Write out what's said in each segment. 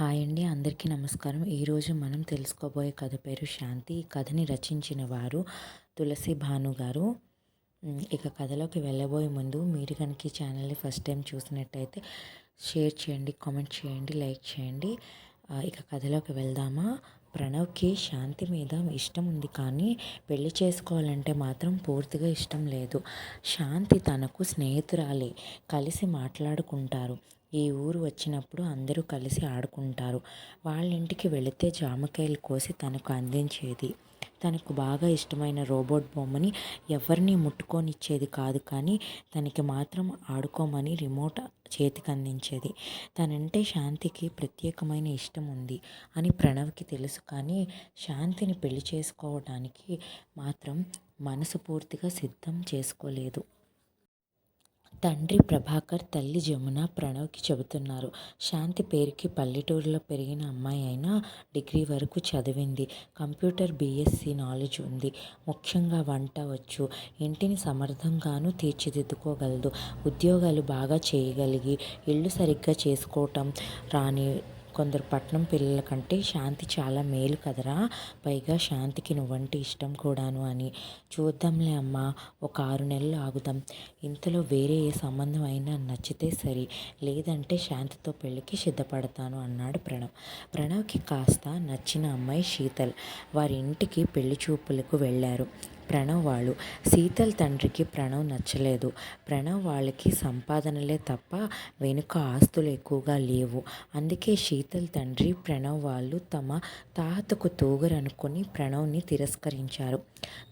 Hi అండి. అందరికీ నమస్కారం. ఈరోజు మనం తెలుసుకోబోయే కథ పేరు శాంతి. ఈ కథని రచించిన వారు తులసి భాను గారు. ఇక కథలోకి వెళ్ళబోయే ముందు మీరు కనుక ఈ ఛానల్ని ఫస్ట్ టైం చూసినట్టయితే షేర్ చేయండి కామెంట్ చేయండి లైక్ చేయండి. ఇక కథలోకి వెళ్దామా? ప్రణవ్కి శాంతి మీద ఇష్టం ఉంది కానీ పెళ్ళి చేసుకోవాలంటే మాత్రం పూర్తిగా ఇష్టం లేదు. శాంతి తనకు స్నేహితురాలే. కలిసి మాట్లాడుకుంటారు. ఈ ఊరు వచ్చినప్పుడు అందరూ కలిసి ఆడుకుంటారు. వాళ్ళ ఇంటికి వెళితే జామకాయలు కోసి తనకు అందించేది. తనకు బాగా ఇష్టమైన రోబోట్ బొమ్మని ఎవరిని ముట్టుకొనిచ్చేది కాదు కానీ తనకి మాత్రం ఆడుకోమని రిమోట్ చేతికి అందించేది తనంటే శాంతికి ప్రత్యేకమైన ఇష్టం ఉంది అని ప్రణవ్కి తెలుసు కానీ శాంతిని పెళ్ళి చేసుకోవడానికి మాత్రం మనసు పూర్తిగా సిద్ధం చేసుకోలేదు. తండ్రి ప్రభాకర్ తల్లి జమున ప్రణవ్కి చెబుతున్నారు. శాంతి పేరుకి పల్లెటూరులో పెరిగిన అమ్మాయి అయినా డిగ్రీ వరకు చదివింది. కంప్యూటర్ బీఎస్సీ నాలెడ్జ్ ఉంది. ముఖ్యంగా వంట వచ్చు. ఇంటిని సమర్థంగానూ తీర్చిదిద్దుకోగలదు. ఉద్యోగాలు బాగా చేయగలిగి ఇల్లు సరిగ్గా చేసుకోవటం రాని కొందరు పట్నం పిల్లల కంటే శాంతి చాలా మేలు కదరా. పైగా శాంతికి నువ్వంటే ఇష్టం కూడాను అని. చూద్దాంలే అమ్మా ఒక ఆరు నెలలు ఆగుదాం. ఇంతలో వేరే ఏ సంబంధం అయినా నచ్చితే సరి. లేదంటే శాంతితో పెళ్ళికి సిద్ధపడతాను అన్నాడు ప్రణవ్. ప్రణవ్కి కాస్త నచ్చిన అమ్మాయి శీతల్. వారి ఇంటికి పెళ్ళి చూపులకు వెళ్ళారు. ప్రణవ్ వాళ్ళు శీతల్ తండ్రికి ప్రణవ్ నచ్చలేదు. ప్రణవ్ వాళ్ళకి సంపాదనలే తప్ప వెనుక ఆస్తులు ఎక్కువగా లేవు. అందుకే శీతల్ తండ్రి ప్రణవ్ వాళ్ళు తమ తాతకు తోగరనుకొని ప్రణవ్ని తిరస్కరించారు.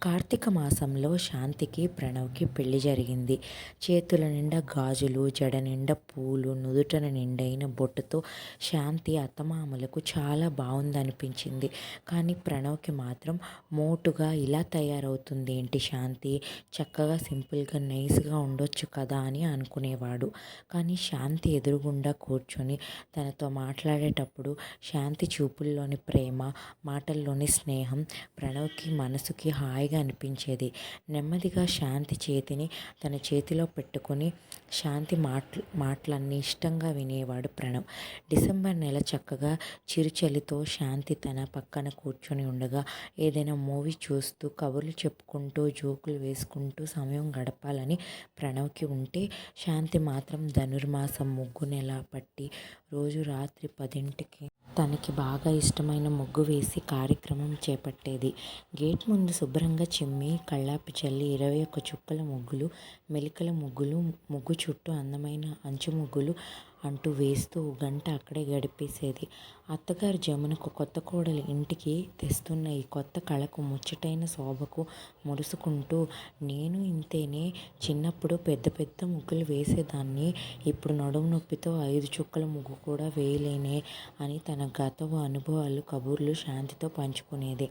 కార్తీక మాసంలో శాంతికి ప్రణవ్కి పెళ్ళి జరిగింది. చేతుల నిండా గాజులు జడ నిండా పూలు నుదుటన నిండైన బొట్టుతో శాంతి అత్తమామలకు చాలా బాగుందనిపించింది కానీ ప్రణవ్కి మాత్రం మోటుగా ఇలా తయారవుతుంది ఏంటి శాంతి? చక్కగా సింపుల్గా నైస్గా ఉండొచ్చు కదా అని అనుకునేవాడు. కానీ శాంతి ఎదురుగుండా కూర్చొని తనతో మాట్లాడేటప్పుడు శాంతి చూపుల్లోని ప్రేమ మాటల్లోని స్నేహం ప్రణవ్కి మనసుకి హాయిగా అనిపించేది. నెమ్మదిగా శాంతి చేతిని తన చేతిలో పెట్టుకొని శాంతి మాటలు మాటలన్నీ ఇష్టంగా వినేవాడు ప్రణవ్. డిసెంబర్ నెల చక్కగా చిరుచలితో శాంతి తన పక్కన కూర్చొని ఉండగా ఏదైనా మూవీ చూస్తూ కబుర్లు చెప్పుకుంటూ జోకులు వేసుకుంటూ సమయం గడపాలని ప్రణవ్కి ఉంటే శాంతి మాత్రం ధనుర్మాసం ముగ్గు నెల పట్టి రోజు రాత్రి పదింటికి తనకి బాగా ఇష్టమైన ముగ్గు వేసి కార్యక్రమం చేపట్టేది. గేట్ ముందు శుభ్రంగా చిమ్మి కళ్ళాపి చల్లి ఇరవై ఒక్క చుక్కల ముగ్గులు మెలికల ముగ్గులు ముగ్గు చుట్టూ అందమైన అంచు ముగ్గులు అంటూ వేస్తూ గంట అక్కడే గడిపేసేది. అత్తగారు జమునకు కొత్త కోడలు ఇంటికి తెస్తున్న ఈ కొత్త కళకు ముచ్చటైన శోభకు ముడుసుకుంటూ నేను ఇంతేనే చిన్నప్పుడు పెద్ద పెద్ద ముగ్గులు వేసేదాన్ని. ఇప్పుడు నడుము నొప్పితో ఐదు చుక్కల ముగ్గు కూడా వేయలేనే అని తన గత అనుభవాలు కబుర్లు శాంతితో పంచుకునేది.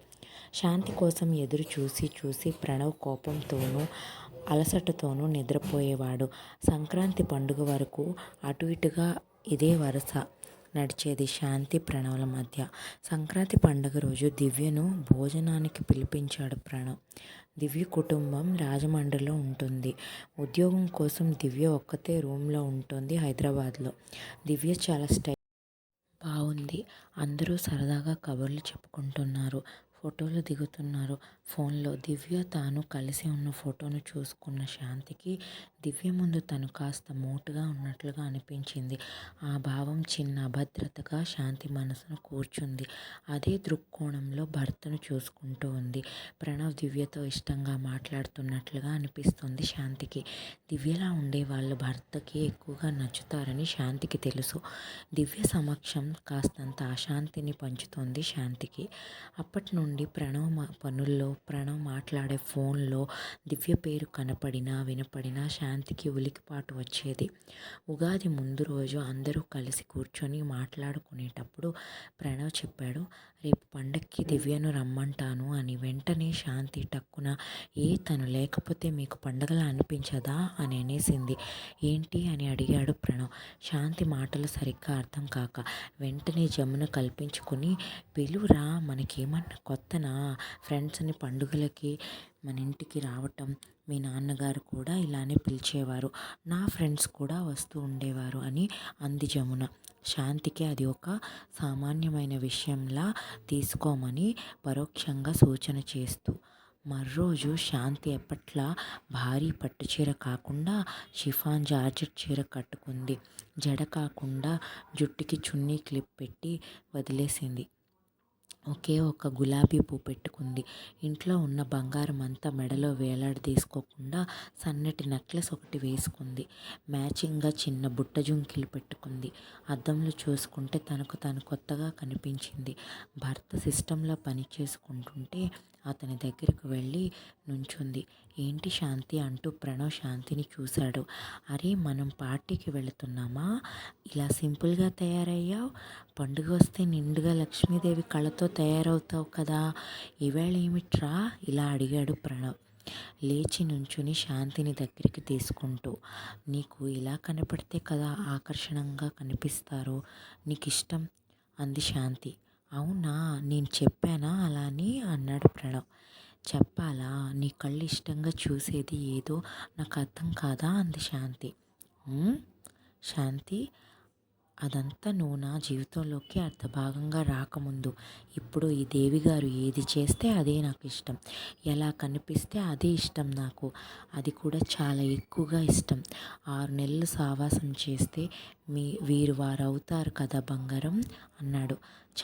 శాంతి కోసం ఎదురు చూసి చూసి ప్రణవ్ కోపంతోనూ అలసటతోనూ నిద్రపోయేవాడు. సంక్రాంతి పండుగ వరకు అటు ఇటుగా ఇదే వరుస నడిచేది శాంతి ప్రణవ్ల మధ్య. సంక్రాంతి పండుగ రోజు దివ్యను భోజనానికి పిలిపించాడు ప్రణవ్. దివ్య కుటుంబం రాజమండ్రిలో ఉంటుంది. ఉద్యోగం కోసం దివ్య ఒక్కతే రూమ్లో ఉంటుంది హైదరాబాద్లో. దివ్య చాలా స్టై బాగుంది అందరూ సరదాగా కబుర్లు చెప్పుకుంటున్నారు. ఫోటోలు దిగుతున్నారు. ఫోన్లో దివ్య తాను కలిసి ఉన్న ఫోటోను చూసుకున్న శాంతికి దివ్య ముందు తను కాస్త మోటుగా ఉన్నట్లుగా అనిపించింది. ఆ భావం చిన్న అభద్రతగా శాంతి మనసును కూర్చుంది. అదే దృక్కోణంలో భర్తను చూసుకుంటూ ఉంది. ప్రణవ్ దివ్యతో ఇష్టంగా మాట్లాడుతున్నట్లుగా అనిపిస్తుంది శాంతికి. దివ్యలా ఉండే వాళ్ళు భర్తకి ఎక్కువగా నచ్చుతారని శాంతికి తెలుసు. దివ్య సమక్షం కాస్తంత అశాంతిని పంచుతోంది శాంతికి. అప్పటి నుండి ప్రణవ్ మా పనుల్లో ప్రణవ్ మాట్లాడే ఫోన్లో దివ్య పేరు కనపడినా వినపడినా శాంతికి ఉలికిపాటు వచ్చేది. ఉగాది ముందు రోజు అందరూ కలిసి కూర్చొని మాట్లాడుకునేటప్పుడు ప్రణవ్ చెప్పాడు రేపు పండక్కి దివ్యను రమ్మంటాను అని వెంటనే శాంతి టక్కున ఏ తను లేకపోతే మీకు పండగలా అనిపించదా? అని అనేసింది. ఏంటి అని అడిగాడు ప్రణవ్. శాంతి మాటలు సరిగ్గా అర్థం కాక వెంటనే జమున కల్పించుకుని పిలువురా మనకేమన్నా కొత్తనా? ఫ్రెండ్స్ని పండుగలకి మన ఇంటికి రావటం మీ నాన్నగారు కూడా ఇలానే పిలిచేవారు. నా ఫ్రెండ్స్ కూడా వస్తూ ఉండేవారు అని అంది జమున. శాంతికి అది ఒక సామాన్యమైన విషయంలా తీసుకోమని పరోక్షంగా సూచన చేస్తూ మర్రోజు శాంతి ఎప్పట్లా భారీ పట్టు చీర కాకుండా షిఫాన్ జార్జెట్ చీర కట్టుకుంది. జడ కాకుండా జుట్టుకి చున్నీ క్లిప్ పెట్టి వదిలేసింది. ఒకే ఒక గులాబీ పువ్వు పెట్టుకుంది. ఇంట్లో ఉన్న బంగారం అంతా మెడలో వేలాడదీసుకోకుండా సన్నటి నెక్లెస్ ఒకటి వేసుకుంది. మ్యాచింగ్గా చిన్న బుట్ట జుంకిలు పెట్టుకుంది. అద్దంలో చూసుకుంటే తనకు తను కొత్తగా కనిపించింది. భర్త సిస్టంలో పని చేసుకుంటుంటే అతని దగ్గరకు వెళ్ళి నుంచుంది. ఏంటి శాంతి అంటూ ప్రణవ్ శాంతిని చూశాడు. అరే మనం పార్టీకి వెళుతున్నామా? ఇలా సింపుల్గా తయారయ్యావు? పండుగ వస్తే నిండుగా లక్ష్మీదేవి కళతో తయారవుతావు కదా. ఈవేళ ఏమిట్రా? ఇలా అడిగాడు ప్రణవ్. లేచి నుంచుని శాంతిని దగ్గరికి తీసుకుంటూ నీకు ఇలా కనపడితే కదా ఆకర్షణంగా కనిపిస్తారు. నీకు ఇష్టం అంది శాంతి. అవునా? నేను చెప్పానా? అలా అని అన్నాడు ప్రణవ్. చెప్పాలా? నీ కళ్ళు ఇష్టంగా చూసేది ఏదో నాకు అర్థం కాదా? అంది శాంతి. శాంతి? అదంతా నువ్వు నా జీవితంలోకి అర్ధభాగంగా రాకముందు. ఇప్పుడు ఈ దేవి గారు ఏది చేస్తే అదే నాకు ఇష్టం. ఎలా కనిపిస్తే అదే ఇష్టం నాకు. అది కూడా చాలా ఎక్కువగా ఇష్టం. ఆరు నెలలు సావాసం చేస్తే మీ వీరు వారు అవుతారు కదా బంగారం అన్నాడు.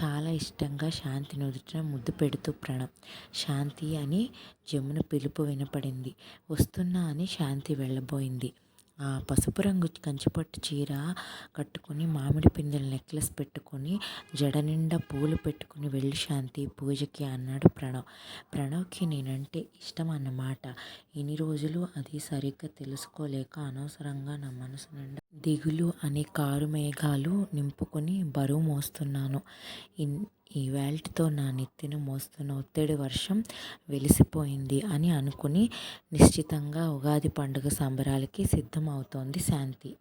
చాలా ఇష్టంగా శాంతి నుదుటిన ముద్దు పెడుతూ ప్రణం. శాంతి అని జమున పిలుపు వినపడింది. వస్తున్నా అని శాంతి వెళ్ళబోయింది. ఆ పసుపు రంగు కంచిపట్టు చీర కట్టుకొని మామిడి పిందెల నెక్లెస్ పెట్టుకొని జడ నిండా పూలు పెట్టుకుని వెళ్ళి శాంతి పూజకి అన్నాడు ప్రణవ్. ప్రణవ్కి నేనంటే ఇష్టం అన్నమాట ఇన్ని రోజులు అది సరిగ్గా తెలుసుకోలేక అనవసరంగా నా మనసు నిండా దిగులు అనే కారు మేఘాలు నింపుకొని బరువు మోస్తున్నాను. ఇన్ ఈ వేల్ట్తో నా నెత్తిన మోస్తున్న ఒత్తిడి వర్షం వెలిసిపోయింది అని అనుకుని నిశ్చితంగా ఉగాది పండుగ సంబరాలకి సిద్ధమవుతోంది శాంతి.